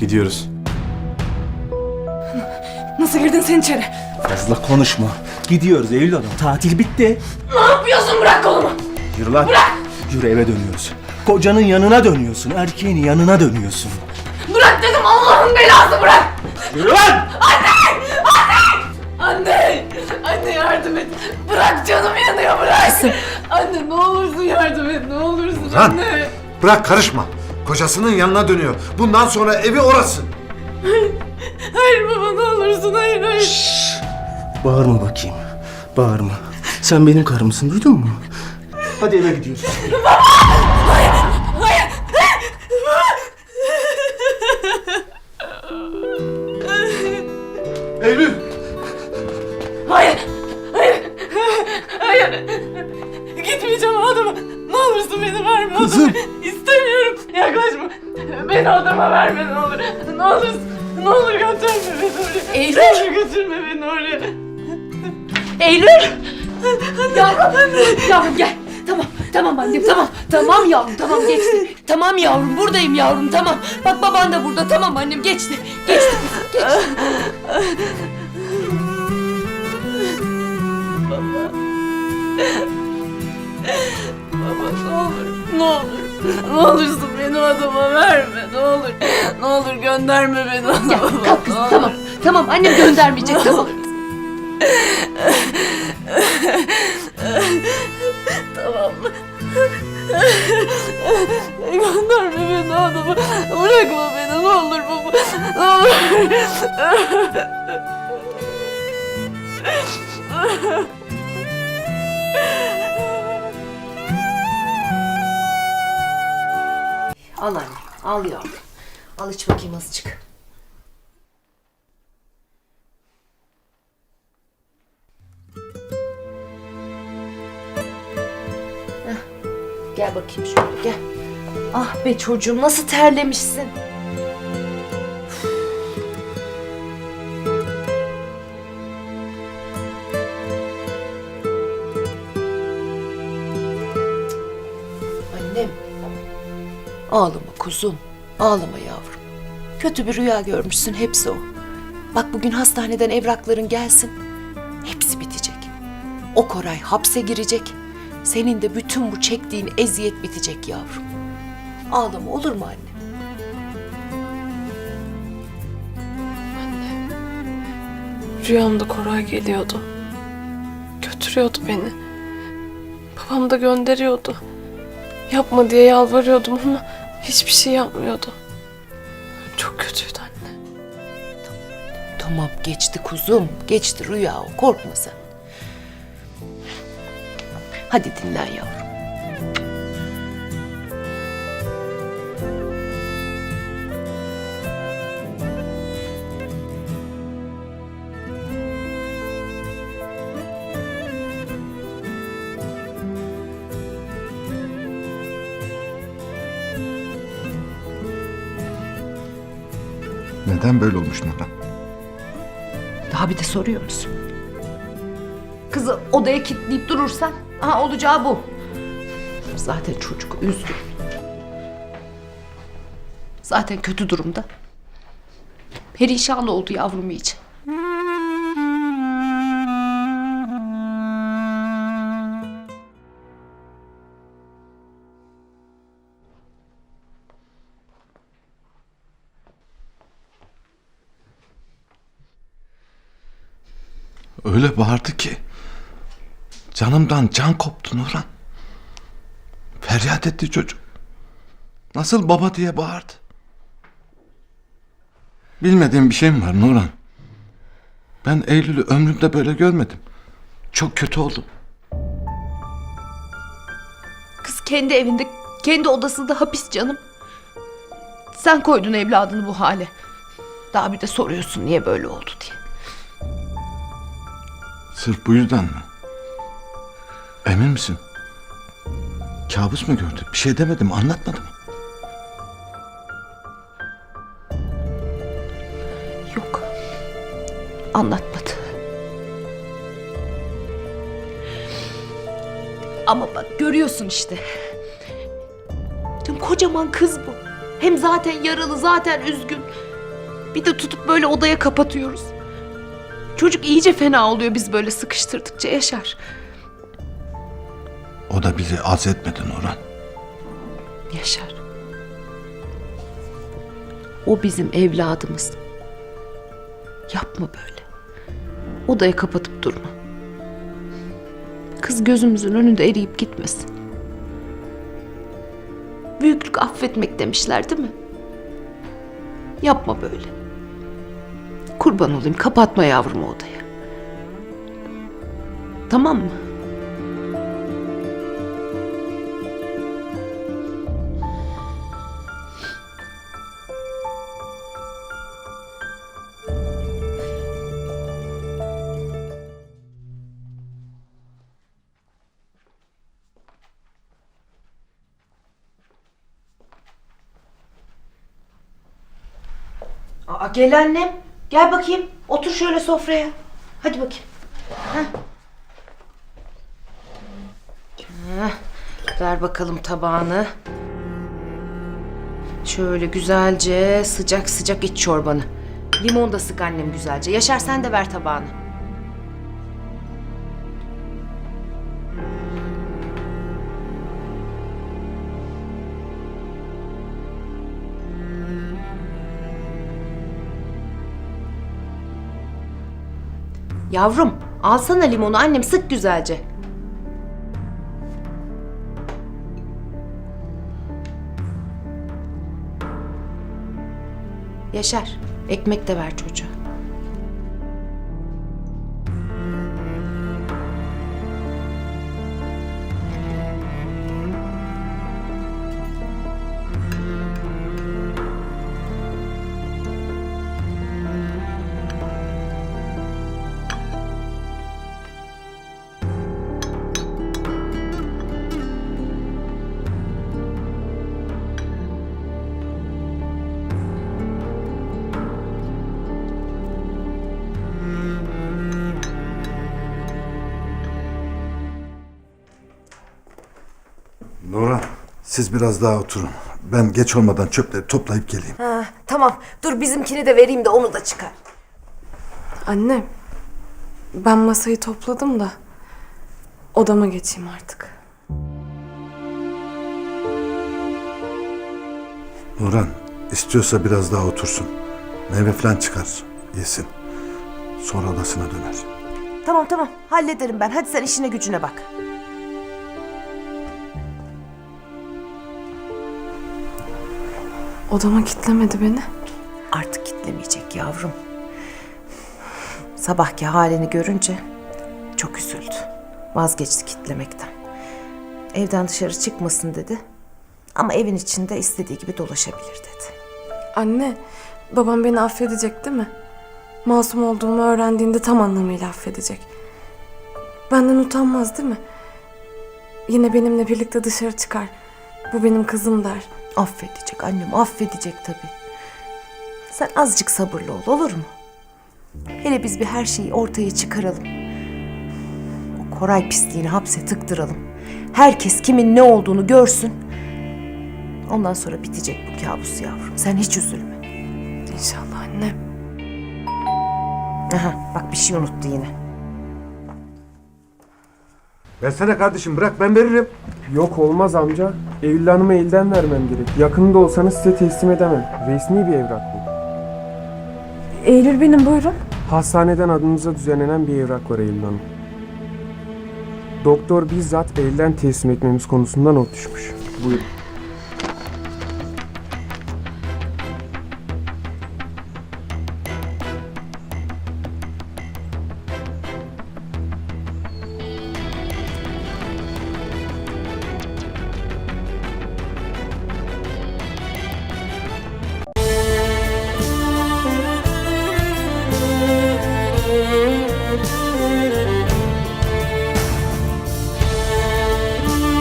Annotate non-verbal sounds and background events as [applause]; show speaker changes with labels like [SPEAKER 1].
[SPEAKER 1] Gidiyoruz.
[SPEAKER 2] Nasıl girdin sen içeri?
[SPEAKER 3] Fazla konuşma. Gidiyoruz Eylül Hanım. Tatil bitti.
[SPEAKER 2] Ne yapıyorsun bırak kolumu.
[SPEAKER 3] Yürü lan. Yürü eve dönüyoruz. Kocanın yanına dönüyorsun. Erkeğin yanına dönüyorsun.
[SPEAKER 2] Bırak dedim Allah'ın belası bırak.
[SPEAKER 3] Yürü lan!
[SPEAKER 2] Anne! Anne yardım et. Bırak canım yanıyor bırak. Anne ne olursun yardım et ne olursun
[SPEAKER 4] Lan!
[SPEAKER 2] anne.
[SPEAKER 4] Bırak karışma. Kocasının yanına dönüyor. Bundan sonra evi orası. [laughs]
[SPEAKER 2] Hayır baba ne olursun hayır hayır.
[SPEAKER 3] Bağırma bakayım. Bağırma. Sen benim karımsın duydun mu? Hadi eve gidiyoruz.
[SPEAKER 4] Eylül!
[SPEAKER 2] Hayır. Eylül!
[SPEAKER 5] Yavrum, yavrum gel. Tamam, tamam annem, tamam. Tamam yavrum, tamam geçti. Tamam yavrum, buradayım yavrum, tamam. Bak baban da burada, tamam annem, geçti. Geçti, geçti.
[SPEAKER 2] Baba ne olur. Ne olur. Ne olursun beni o adama verme. Ne olur. Ne olur gönderme beni o adama.
[SPEAKER 5] Gel, kalk kızım, tamam. Tamam, annem göndermeyecek, tamam.
[SPEAKER 2] Tamam mı? Gönderme beni o adama. Bırakma beni ne olur baba. Ne olur.
[SPEAKER 5] Al anne, al yavrum. Al iç bakayım azıcık. Gel bakayım şöyle gel. Ah be çocuğum nasıl terlemişsin. Annem. Ağlama kuzum. Ağlama yavrum. Kötü bir rüya görmüşsün hepsi o. Bak bugün hastaneden evrakların gelsin. Hepsi bitecek. O Koray hapse girecek. Senin de bütün bu çektiğin eziyet bitecek yavrum. Ağlama olur mu anne?
[SPEAKER 6] Rüyamda Koray geliyordu. Götürüyordu beni. Babam da gönderiyordu. Yapma diye yalvarıyordum ama hiçbir şey yapmıyordu. Çok kötüydü anne.
[SPEAKER 5] Tamam geçti kuzum. Geçti rüya o. Korkma sen. Hadi dinlen yavrum.
[SPEAKER 4] Neden böyle olmuş Nurhan?
[SPEAKER 5] Daha bir de soruyor musun? Kızı odaya kilitleyip durursan aha olacağı bu. Zaten çocuk üzgün. Zaten kötü durumda. Perişan oldu yavrum iyice.
[SPEAKER 7] Öyle bağırdı ki canımdan can koptu Nurhan. Feryat etti çocuk. Nasıl baba diye bağırdı. Bilmediğim bir şey mi var Nurhan? Ben Eylül'ü ömrümde böyle görmedim. Çok kötü oldum.
[SPEAKER 5] Kız kendi evinde, kendi odasında hapis canım. Sen koydun evladını bu hale. Daha bir de soruyorsun niye böyle oldu diye.
[SPEAKER 7] Sırf bu yüzden mi? Emin misin? Kabus mu gördü? Bir şey demedim, anlatmadım.
[SPEAKER 5] Yok. Anlatmadı. Ama bak görüyorsun işte. Canım kocaman kız bu. Hem zaten yaralı, zaten üzgün. Bir de tutup böyle odaya kapatıyoruz. Çocuk iyice fena oluyor biz böyle sıkıştırdıkça Yaşar.
[SPEAKER 7] O da bizi az etmedi Nurhan.
[SPEAKER 5] Yaşar. O bizim evladımız. Yapma böyle. Odaya kapatıp durma. Kız gözümüzün önünde eriyip gitmesin. Büyüklük affetmek demişler değil mi? Yapma böyle. Kurban olayım kapatma yavrumu odaya. Tamam mı? Aa, gel annem. Gel bakayım. Otur şöyle sofraya. Hadi bakayım. Heh. Heh, Ver bakalım tabağını. Şöyle güzelce sıcak sıcak iç çorbanı. Limon da sık annem güzelce. Yaşar sen de ver tabağını. Yavrum alsana limonu annem sık güzelce. Yaşar ekmek de ver çocuğa.
[SPEAKER 4] Siz biraz daha oturun. Ben geç olmadan çöpleri toplayıp geleyim.
[SPEAKER 5] Tamam dur bizimkini de vereyim de onu da çıkar.
[SPEAKER 6] Anne, ben masayı topladım da odama geçeyim artık.
[SPEAKER 4] Nurhan istiyorsa biraz daha otursun. Meyve falan çıkar yesin. Sonra odasına döner.
[SPEAKER 5] Tamam tamam hallederim ben. Hadi sen işine gücüne bak.
[SPEAKER 6] Odama kitlemedi beni.
[SPEAKER 5] Artık kitlemeyecek yavrum. Sabahki halini görünce çok üzüldü. Vazgeçti kitlemekten. Evden dışarı çıkmasın dedi. Ama evin içinde istediği gibi dolaşabilir dedi.
[SPEAKER 6] Anne, babam beni affedecek değil mi? Masum olduğumu öğrendiğinde tam anlamıyla affedecek. Benden utanmaz değil mi? Yine benimle birlikte dışarı çıkar. Bu benim kızım der.
[SPEAKER 5] Affedecek annem affedecek tabii. Sen azıcık sabırlı ol olur mu? Hele biz bir her şeyi ortaya çıkaralım. O Koray pisliğini hapse tıktıralım. Herkes kimin ne olduğunu görsün. Ondan sonra bitecek bu kabus yavrum. Sen hiç üzülme.
[SPEAKER 6] İnşallah anne.
[SPEAKER 5] Aha bak bir şey unuttu yine.
[SPEAKER 4] Versene kardeşim bırak ben veririm.
[SPEAKER 1] Yok olmaz amca. Eylül Hanım'a elden vermem gerek. Yakında olsanız size teslim edemem. Resmi bir evrak bu.
[SPEAKER 6] Eylül benim buyurun.
[SPEAKER 1] Hastaneden adınıza düzenlenen bir evrak var Eylül Hanım. Doktor bizzat elden teslim etmemiz konusunda not düşmüş. Buyurun.